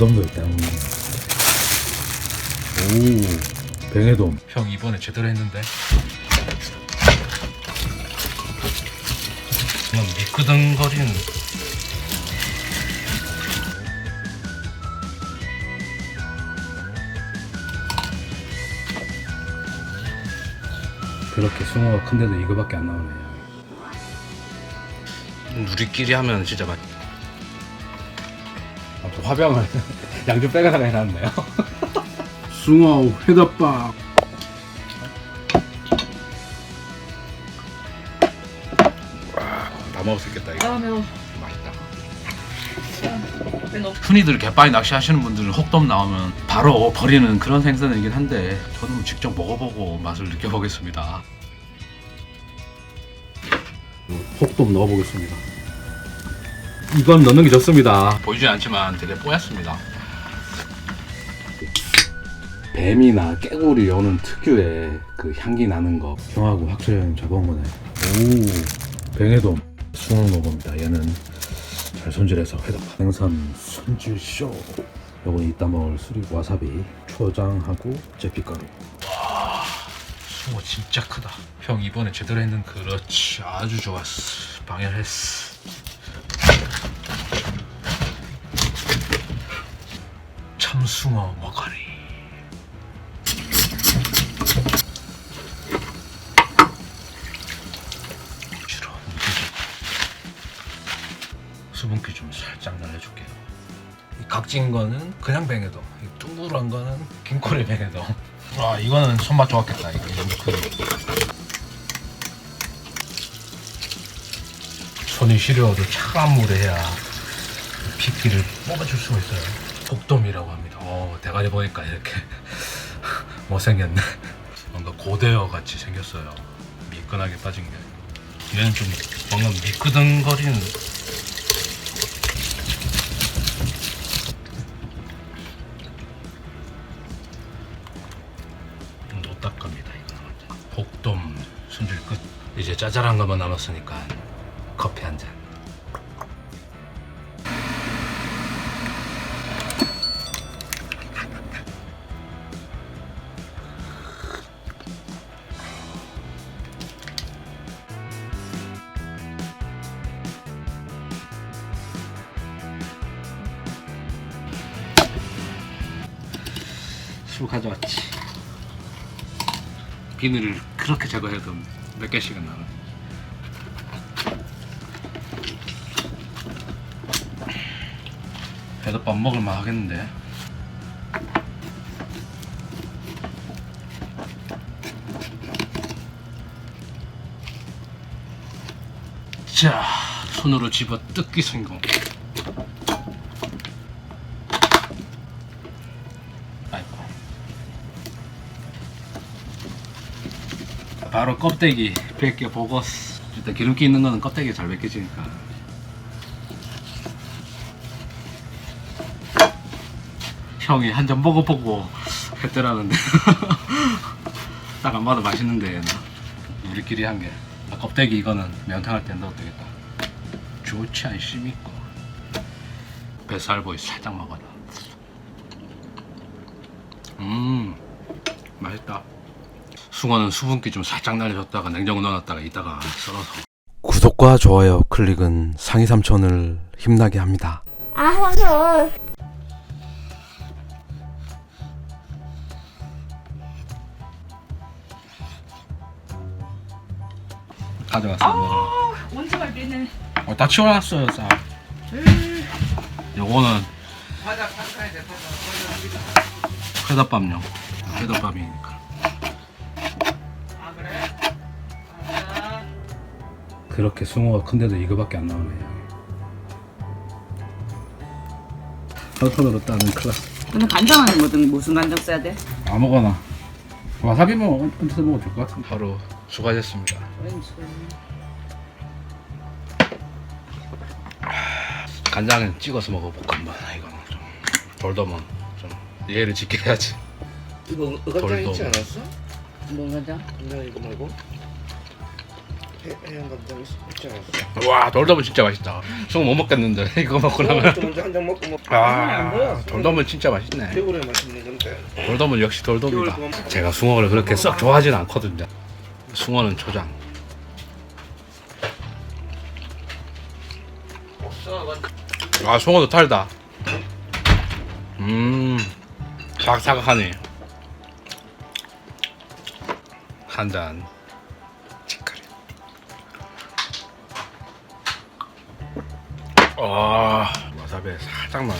무덤도 있다. 음. 오, 뱅에돔. 형 이번에 제대로 했는데. 그냥 미끄덩거리는. 그렇게 숭어가 큰데도 이거밖에 안 나오네. 우리끼리 하면 진짜 맛. 화병을 양주 빼가다가 해놨네요. 숭어 회덮밥 다 먹을 수 있겠다 이거. 아 매워. 맛있다. 배 너무 흔히들 갯바위 낚시하시는 분들은 혹돔 나오면 바로 버리는 그런 생선이긴 한데 저는 직접 먹어보고 맛을 느껴보겠습니다. 혹돔 넣어보겠습니다. 이건 넣는 게 좋습니다. 보이지 않지만 되게 뽀얗습니다. 뱀이나 깨구리 여는 특유의 그 향기 나는 거. 형하고 확실히 형님 잡아온 거네. 오, 뱅에돔. 숭어 먹습니다. 얘는 잘 손질해서 회덮. 생선 손질 쇼. 요거 이따 먹을 수리고 와사비 초장하고 제피가루. 와 숭어 진짜 크다. 형 이번에 제대로 했는 그렇지. 아주 좋았어. 방열했어 참숭어 머가리 주로 수분기 좀 살짝 날려줄게요. 이 각진 거는 그냥 뱅에도, 이 둥그런 거는 긴꼬리 뱅에도. 와 이거는 손맛 좋았겠다. 이거. 손이 시려워도 차가운 물에 해야 핏기를 뽑아줄 수가 있어요. 독돔이라고 합니다. 어 대가리 보니까 이렇게 못생겼네. 뭔가 고대어 같이 생겼어요. 미끈하게 빠진 게. 얘는 좀 뭔가 미끄덩거리는 노딱갑니다 이거 복돔 손질 끝 이제 짜잘한 것만 남았으니까 가져왔지 비늘을 그렇게 제거해도 몇 개씩은 나와. 배도밥 먹을만 하겠는데. 자, 손으로 집어 뜯기 성공. 바로 껍데기 벗겨 보고 일단 기름기 있는 거는 껍데기 잘 벗겨지니까. 형이 한잔 먹어보고 했더라는데. 딱 안 봐도 맛있는데 나 우리끼리 한게. 아, 껍데기 이거는 면탕 할 때 넣어도 되겠다. 좋지 않습니까? 뱃살보이 살짝 먹어라. 음 맛있다 숭어는 수분기 좀 살짝 날려줬다가 냉장고 넣어놨다가 이따가 썰어서 구독과 좋아요 클릭은 상위 삼촌을 힘나게 합니다. 아, 황선. 가져왔어 뭐. 언제 갈 때네. 어, 다 치워놨어요 싹 요거는 회덮밥용 회덮밥이니까 그렇게 숭어가 큰데도 이거밖에 안 나오네 한 손으로 따는 클라스 근데 간장은 뭐든 무슨 간장 써야 돼? 아무거나 와사비만 얹어서 먹어도 될 것 같은데 하루 수고하셨습니다. 간장은 찍어서 먹어볼까 한번 이거는 좀 돌돔은 좀 예의를 지켜야지 이거. 의간장 있지 않았어? 뭔 간장? 간장 이거 말고 해양 않았어. 와 돌돔은 진짜 맛있다. 숭어 못 먹겠는데 이거 먹고 나면. 좀 먼저 한잔 먹고 뭐. 아 돌돔은 진짜 맛있네. 겨울에 맛있는. 돌돔은 역시 돌돔이다. 제가 숭어를 그렇게 썩 좋아하진 않거든요. 숭어는 초장. 아 숭어도 달다. 음 사각사각하네. 한 잔. 아 와사비 살짝만.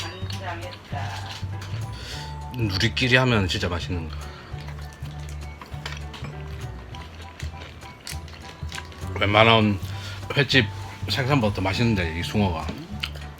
간장했다. 우리끼리 하면 진짜 맛있는 거. 웬만한 횟집 생선보다 더 맛있는데 이 숭어가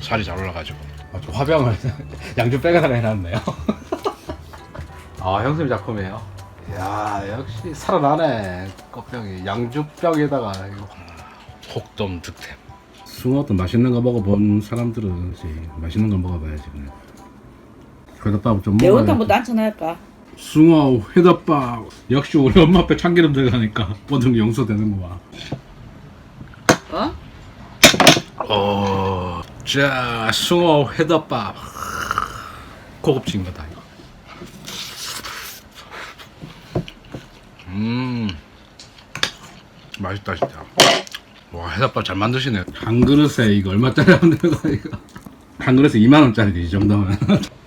살이 잘 올라가지고. 아, 저 화병을 양주 빼가다가 해놨네요. 아 형님 작품이에요. 야 역시 살아나네 꽃병이 양주병에다가 이거. 혹돔 득템. 숭어도 맛있는 거 먹어본 사람들은 이제 맛있는 거 먹어봐야지 그냥. 회덮밥 좀 매운탕 먹어야 뭐도 안쳐할까 숭어 회덮밥 역시 우리 엄마 앞에 참기름 들어가니까 뭐든 용서되는구만 어? 어, 자 숭어 회덮밥 고급진 거다 이거. 음, 맛있다 진짜. 와 해덮밥 잘 만드시네. 한 그릇에 이거 얼마짜리 하면 거야 이거 한 그릇에 2만 원짜리 이 정도면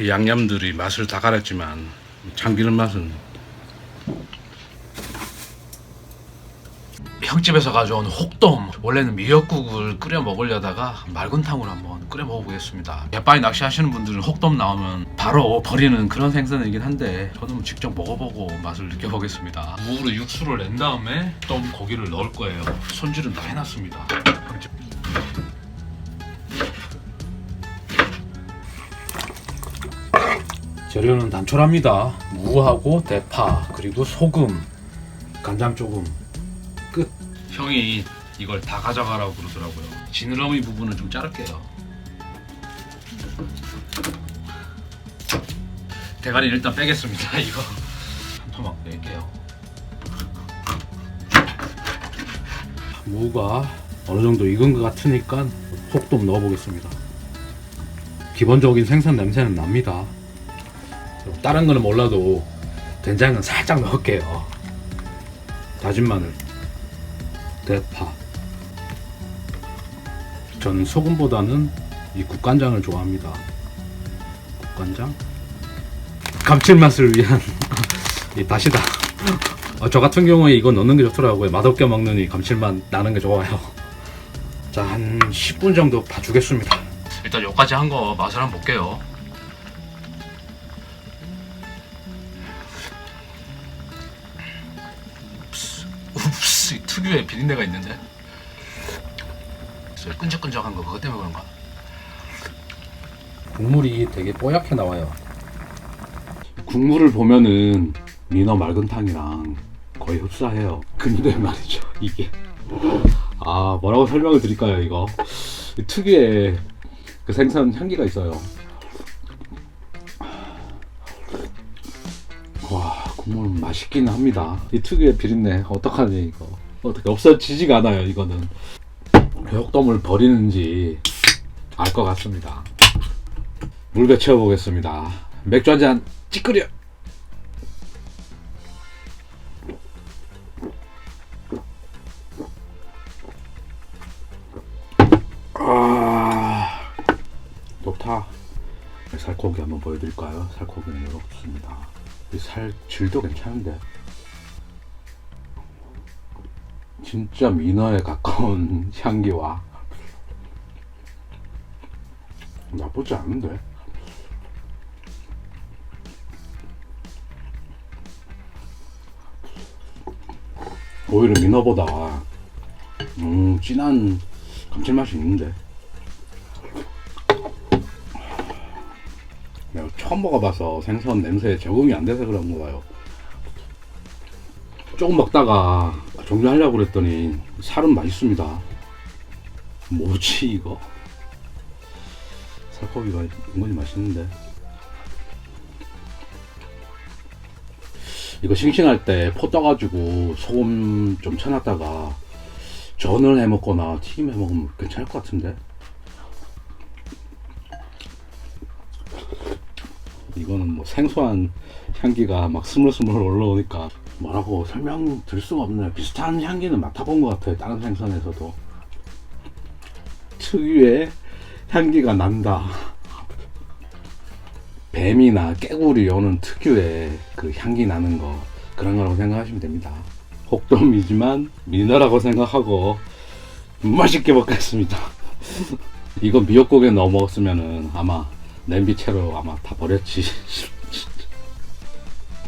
이 양념들이 맛을 다 가렸지만 참기름 맛은 형집에서 가져온 혹돔. 원래는 미역국을 끓여 먹으려다가 맑은 탕으로 한번 끓여 먹어보겠습니다. 갯바위 낚시하시는 분들은 혹돔 나오면 바로 버리는 그런 생선이긴 한데 뭐 직접 먹어보고 맛을 느껴보겠습니다. 무로 육수를 낸 다음에 돔 고기를 넣을 거예요. 손질은 다 해놨습니다. 재료는 단촐합니다. 무하고 대파 그리고 소금 간장 조금. 끝. 형이 이걸 다 가져가라고 그러더라고요. 지느러미 부분은 좀 자를게요. 대가리 일단 빼겠습니다. 이거 한 토막 뺄게요. 무가 어느 정도 익은 것 같으니까 혹돔 넣어보겠습니다. 기본적인 생선 냄새는 납니다. 다른 거는 몰라도 된장은 살짝 넣을게요. 다진 마늘, 대파. 전 소금보다는 이 국간장을 좋아합니다. 국간장. 감칠맛을 위한 이 다시다. 어, 저 같은 경우에 이거 넣는 게 좋더라고요. 맛없게 먹는 이 감칠맛 나는 게 좋아요. 자, 한 10분 정도 봐주겠습니다. 일단 여기까지 한 거 맛을 한번 볼게요. 특유의 비린내가 있는데? 저 끈적끈적한 거 그것 때문에 그런가 국물이 되게 뽀얗게 나와요. 국물을 보면은 민어 맑은탕이랑 거의 흡사해요. 근데 말이죠 이게. 아 뭐라고 설명을 드릴까요 이거? 특유의 그 생선 향기가 있어요. 와 국물 맛있긴 합니다. 이 특유의 비린내 어떡하니 이거 어떻게 없어지지가 않아요 이거는. 회옥돔을 버리는지 알 것 같습니다. 물배 채워보겠습니다. 맥주 한 잔 찌끄려! 아 좋다 살코기 한번 보여드릴까요? 살코기는 이렇습니다. 이살 질도 괜찮은데 진짜 민어에 가까운 향기와 나쁘지 않은데? 오히려 민어보다 음 진한 감칠맛이 있는데? 내가 처음 먹어봐서 생선 냄새에 적응이 안 돼서 그런가 봐요 조금 먹다가 종료하려고 그랬더니 살은 맛있습니다. 뭐지 이거? 살코기가 은근히 맛있는데 이거 싱싱할 때 포 떠가지고 소금 좀 쳐놨다가 전을 해 먹거나 튀김 해 먹으면 괜찮을 것 같은데 이거는 뭐 생소한 향기가 막 스물스물 올라오니까 뭐라고 설명드릴 수가 없네요 비슷한 향기는 맡아본 것 같아요 다른 생선에서도 특유의 향기가 난다 뱀이나 깨구리 여는 특유의 그 향기 나는 거 그런 거라고 생각하시면 됩니다. 혹돔이지만 미너라고 생각하고 맛있게 먹겠습니다. 이거 미역국에 넣어 먹었으면은 아마 냄비채로 아마 다 버렸지.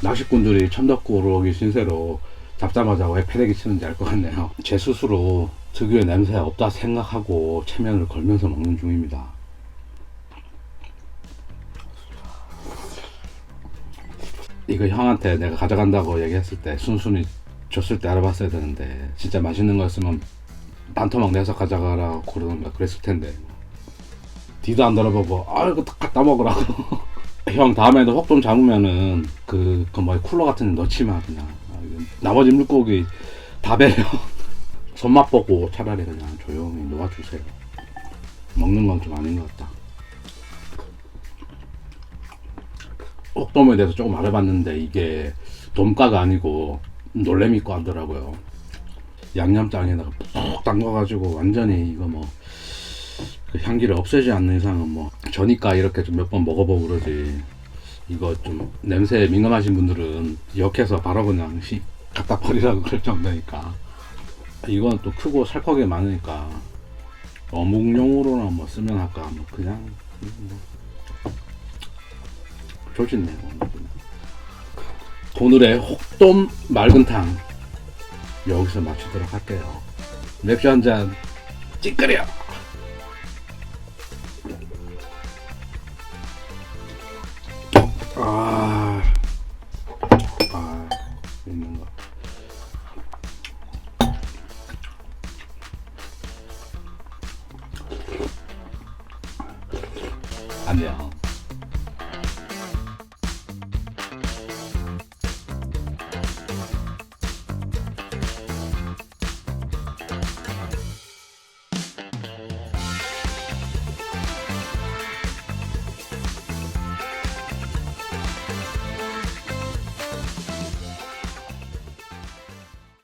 낚시꾼들이 천덕구로 오기 신세로 잡자마자 왜 패대기 치는지 알 것 같네요. 제 스스로 특유의 냄새 없다 생각하고 체면을 걸면서 먹는 중입니다. 이거 형한테 내가 가져간다고 얘기했을 때 순순히 줬을 때 알아봤어야 되는데 진짜 맛있는 거였으면 반토막 내서 가져가라고 그러던가 그랬을 텐데 뒤도 안 돌아보고 아 이거 다 갖다 먹으라고 형 다음에도 혹좀 잡으면은 그, 그 뭐야 쿨러 같은 데 넣지 마 그냥. 아, 나머지 물고기 다 배려. 손맛 보고 차라리 그냥 조용히 놓아주세요. 먹는 건 좀 아닌 것 같다. 혹돔에 대해서 조금 알아봤는데 이게 돔가가 아니고 놀래미고 하더라고요. 양념장에다가 푹 담가가지고 완전히 이거 뭐 그 향기를 없애지 않는 이상은 뭐 저니까 이렇게 좀 몇 번 먹어보고 그러지. 이거 좀 냄새에 민감하신 분들은 역해서 바로 그냥 시 갖다 버리라고 그럴 정도니까. 이건 또 크고 살코기 많으니까 어묵용으로나 뭐 쓰면 할까? 뭐 그냥 뭐. 조진네 오늘의 혹돔 맑은탕. 여기서 마치도록 할게요. 맥주 한 잔. 찌끄려 안녕.